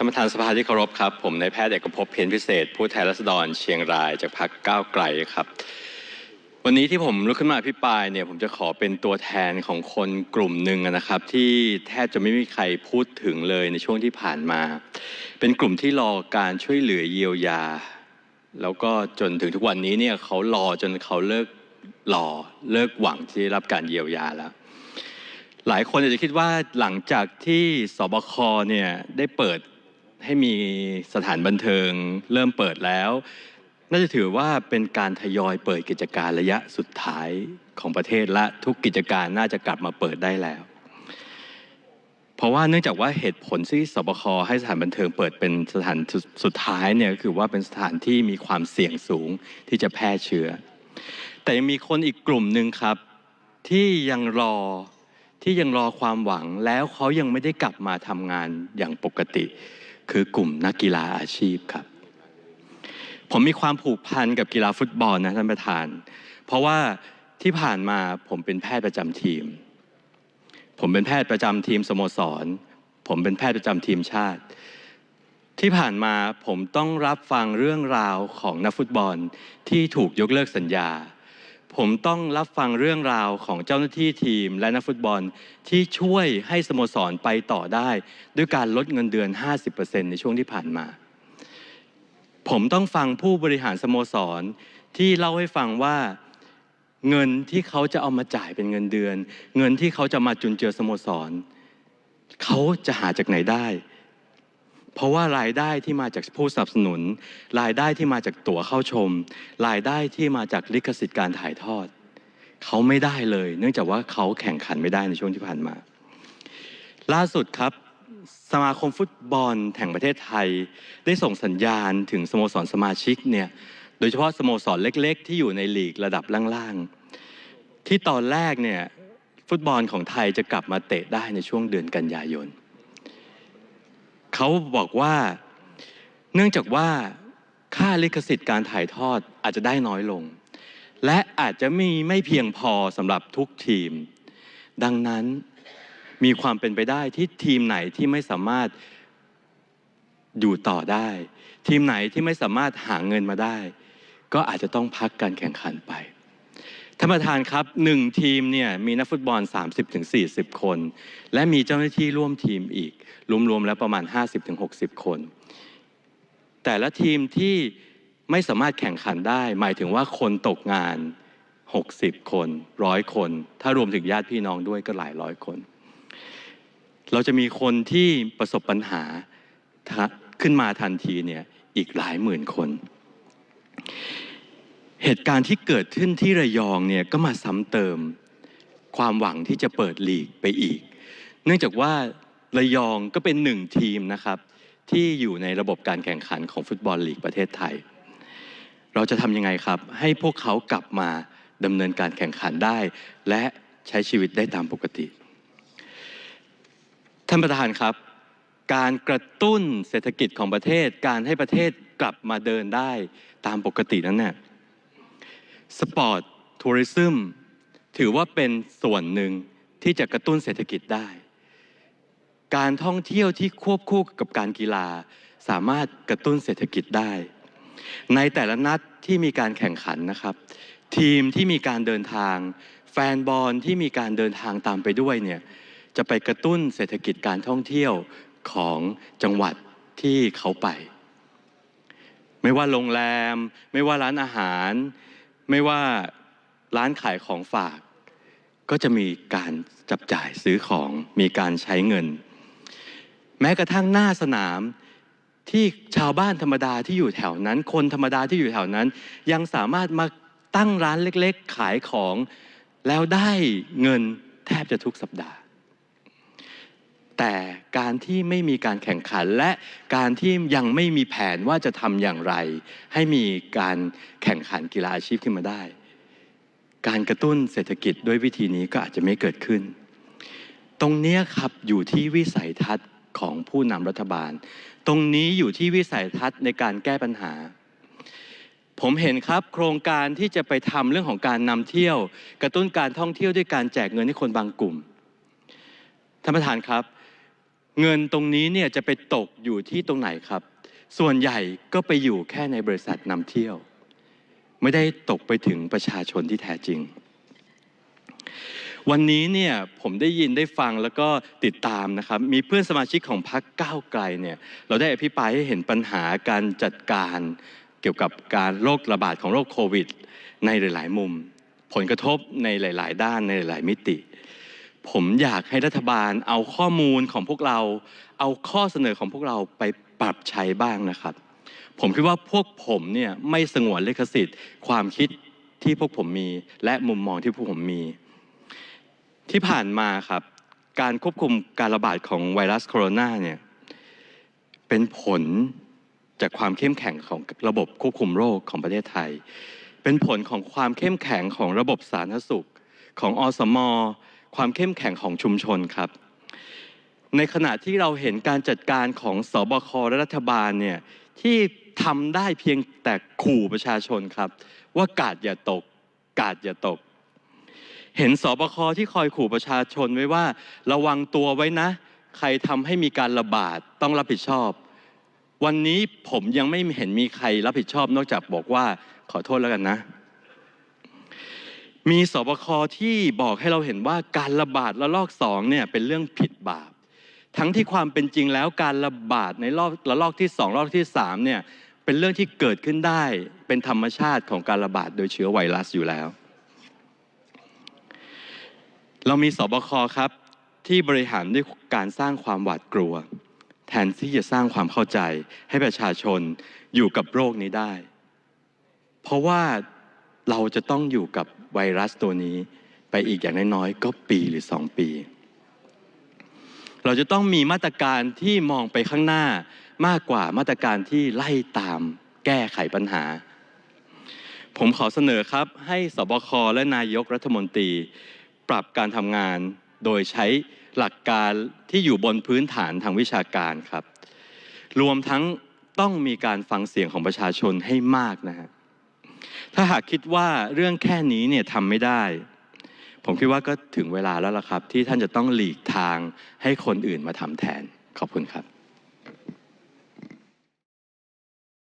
ท่านประธานสภาที่เคารพครับ ผมนายแพทย์เอกภพเพียรพิเศษ ผู้แทนรัษฎรเชียงรายจากพรรคก้าวไกลครับ วันนี้ที่ผมลุกขึ้นมาอภิปรายเนี่ยผมจะขอเป็นตัวแทนของคนกลุ่มหนึ่งนะครับ ที่แทบจะไม่มีใครพูดถึงเลยในช่วงที่ผ่านมา เป็นกลุ่มที่รอการช่วยเหลือเยียวยา แล้วก็จนถึงทุกวันนี้เนี่ยเขารอจนเขาเลิกรอเลิกหวังที่ได้รับการเยียวยาแล้วหลายคนอาจจะคิดว่าหลังจากที่สบคเนี่ยได้เปิด ให้มีสถานบันเทิงเริ่มเปิดแล้ว น่าจะถือว่าเป็นการทยอยเปิดกิจการระยะสุดท้ายของประเทศและทุกกิจการน่าจะกลับมาเปิดได้แล้ว เพราะว่าเนื่องจากว่าเหตุผลที่สบคให้สถานบันเทิงเปิดเป็นสถานสุดท้ายเนี่ยก็คือว่าเป็นสถานที่มีความเสี่ยงสูงที่จะแพร่เชื้อ แต่ยังมีคนอีกกลุ่มหนึ่งครับ ที่ยังรอที่ยังรอความหวังแล้วเขายังไม่ได้กลับมาทำงานอย่างปกติ คือกลุ่มนักกีฬาอาชีพครับ ผมมีความผูกพันกับกีฬาฟุตบอลนะท่านประธาน เพราะว่าที่ผ่านมาผมเป็นแพทย์ประจำทีม ผมเป็นแพทย์ประจำทีมสโมสร ผมเป็นแพทย์ประจำทีมชาติ ที่ผ่านมาผมต้องรับฟังเรื่องราวของนักฟุตบอลที่ถูกยกเลิกสัญญา ผมต้องรับฟังเรื่องราวของเจ้าหน้าที่ทีมและนักฟุตบอลที่ช่วยให้สโมสรไปต่อได้ ด้วยการลดเงินเดือน 50%ในช่วงที่ผ่านมา ผมต้องฟังผู้บริหารสโมสรที่เล่าให้ฟังว่าเงินที่เขาจะเอามาจ่ายเป็นเงินเดือน เงินที่เขาจะมาจุนเจือสโมสรเขาจะหาจากไหนได้ เพราะว่ารายได้ที่มาจากผู้สนับสนุน รายได้ที่มาจากตั๋วเข้าชม รายได้ที่มาจากลิขสิทธิ์การถ่ายทอด เขาไม่ได้เลย เนื่องจากว่าเขาแข่งขันไม่ได้ในช่วงที่ผ่านมา ล่าสุดครับสมาคมฟุตบอลแห่งประเทศไทย ได้ส่งสัญญาณถึงสโมสรสมาชิกเนี่ยโดยเฉพาะสโมสรเล็ก ๆ ที่อยู่ในลีกระดับล่างๆที่ตอนแรกเนี่ยฟุตบอลของไทยจะกลับมาเตะได้ในช่วงเดือนกันยายน เขาบอกว่าเนื่องจากว่าค่าลิขสิทธิ์การถ่ายทอดอาจจะได้น้อยลง และอาจจะมีไม่เพียงพอสำหรับทุกทีม ดังนั้นมีความเป็นไปได้ที่ทีมไหนที่ไม่สามารถอยู่ต่อได้ ทีมไหนที่ไม่สามารถหาเงินมาได้ ก็อาจจะต้องพักการแข่งขันไป ท่านประธานครับหนึ่งทีมเนี่ยมีนักฟุตบอล 30-40 คน และมีเจ้าหน้าที่ร่วมทีมอีก รวมๆแล้วประมาณ 50-60 คน แต่ละทีมที่ไม่สามารถแข่งขันได้ หมายถึงว่าคนตกงาน 60 คนร้อยคน ถ้ารวมถึงญาติพี่น้องด้วยก็หลายร้อยคน เราจะมีคนที่ประสบปัญหาขึ้นมาทันทีเนี่ยอีกหลายหมื่นคน เหตุการณ์ที่เกิดขึ้นที่ระยองเนี่ยก็มาซ้ำเติม ความหวังที่จะเปิดลีกไปอีก เนื่องจากว่าระยองก็เป็นหนึ่งทีมนะครับ ที่อยู่ในระบบการแข่งขันของฟุตบอลลีกประเทศไทย เราจะทำยังไงครับ ให้พวกเขากลับมาดำเนินการแข่งขันได้ และใช้ชีวิตได้ตามปกติ ท่านประธานครับ การกระตุ้นเศรษฐกิจของประเทศ การให้ประเทศกลับมาเดินได้ตามปกตินั้นเนี่ย สปอร์ตทัวริซึมถือว่าเป็นส่วนหนึ่งที่จะกระตุ้นเศรษฐกิจได้ การท่องเที่ยวที่ควบคู่กับการกีฬา สามารถกระตุ้นเศรษฐกิจได้ ในแต่ละนัดที่มีการแข่งขันนะครับ ทีมที่มีการเดินทาง แฟนบอลที่มีการเดินทางตามไปด้วยเนี่ยจะไปกระตุ้นเศรษฐกิจการท่องเที่ยวของจังหวัดที่เขาไป ไม่ว่าโรงแรม ไม่ว่าร้านอาหาร ไม่ว่าร้านขายของฝาก ก็จะมีการจับจ่ายซื้อของมีการใช้เงิน แม้กระทั่งหน้าสนามที่ชาวบ้านธรรมดาที่อยู่แถวนั้น คนธรรมดาที่อยู่แถวนั้น ยังสามารถมาตั้งร้านเล็กๆ ขายของ แล้วได้เงินแทบจะทุกสัปดาห์ แต่การที่ไม่มีการแข่งขันและการที่ยังไม่มีแผนว่าจะทำอย่างไร ให้มีการแข่งขันกีฬาอาชีพขึ้นมาได้ การกระตุ้นเศรษฐกิจด้วยวิธีนี้ก็อาจจะไม่เกิดขึ้น ตรงนี้ครับอยู่ที่วิสัยทัศน์ของผู้นำรัฐบาล ตรงนี้อยู่ที่วิสัยทัศน์ในการแก้ปัญหา ผมเห็นครับโครงการที่จะไปทำเรื่องของการนำเที่ยว กระตุ้นการท่องเที่ยวด้วยการแจกเงินให้คนบางกลุ่มท่านประธานครับ เงินตรงนี้เนี่ยจะไปตกอยู่ที่ตรงไหนครับ ส่วนใหญ่ก็ไปอยู่แค่ในบริษัทนำเที่ยว ไม่ได้ตกไปถึงประชาชนที่แท้จริง วันนี้เนี่ยผมได้ยินได้ฟังแล้วก็ติดตามนะครับ มีเพื่อนสมาชิกของพรรคก้าวไกลเนี่ยเราได้อภิปรายให้เห็นปัญหาการจัดการเกี่ยวกับการโรคระบาดของโรคโควิด ในหลาย ๆ มุม ผลกระทบในหลาย ๆ ด้านในหลาย ๆ มิติ ผมอยากให้รัฐบาลเอาข้อมูลของพวกเรา เอาข้อเสนอของพวกเราไปปรับใช้บ้างนะครับ ผมคิดว่าพวกผมเนี่ยไม่สงวนลิขสิทธิ์ ความคิดที่พวกผมมี และมุมมองที่พวกผมมี ที่ผ่านมาครับ การควบคุมการระบาดของไวรัสโคโรนาเนี่ยเป็นผลจากความเข้มแข็งของระบบควบคุมโรคของประเทศไทย เป็นผลของความเข้มแข็งของระบบสาธารณสุข ของอสม ความเข้มแข็งของชุมชนครับ ในขณะที่เราเห็นการจัดการของสบคและรัฐบาลเนี่ยที่ทำได้เพียงแต่ขู่ประชาชนครับ ว่ากาดอย่าตก กาดอย่าตก เห็นสบคที่คอยขู่ประชาชนไว้ว่า ระวังตัวไว้นะ ใครทำให้มีการระบาดต้องรับผิดชอบ วันนี้ผมยังไม่เห็นมีใครรับผิดชอบนอกจากบอกว่าขอโทษแล้วกันนะ มีสบคที่บอกให้เราเห็นว่าการระบาดระลอกสองเนี่ยเป็นเรื่องผิดบาป ทั้งที่ความเป็นจริงแล้วการระบาดในรอบระลอกที่สองรอบที่สามเนี่ยเป็นเรื่องที่เกิดขึ้นได้เป็นธรรมชาติของการระบาดโดยเชื้อไวรัสอยู่แล้ว เรามีสบคครับที่บริหารด้วยการสร้างความหวาดกลัว แทนที่จะสร้างความเข้าใจให้ประชาชนอยู่กับโรคนี้ได้ เพราะว่า เราจะต้องอยู่กับไวรัสตัวนี้ ไปอีกอย่างน้อยๆ ก็ปีหรือสองปี เราจะต้องมีมาตรการที่มองไปข้างหน้ามากกว่ามาตรการที่ไล่ตามแก้ไขปัญหา ผมขอเสนอครับให้สบคและนายกรัฐมนตรี ปรับการทำงานโดยใช้หลักการที่อยู่บนพื้นฐานทางวิชาการครับ รวมทั้งต้องมีการฟังเสียงของประชาชนให้มากนะฮะ ถ้าหากคิดว่าเรื่องแค่นี้เนี่ยทำไม่ได้ ผมคิดว่าก็ถึงเวลาแล้วล่ะครับ ที่ท่านจะต้องหลีกทางให้คนอื่นมาทำแทน ขอบคุณครับ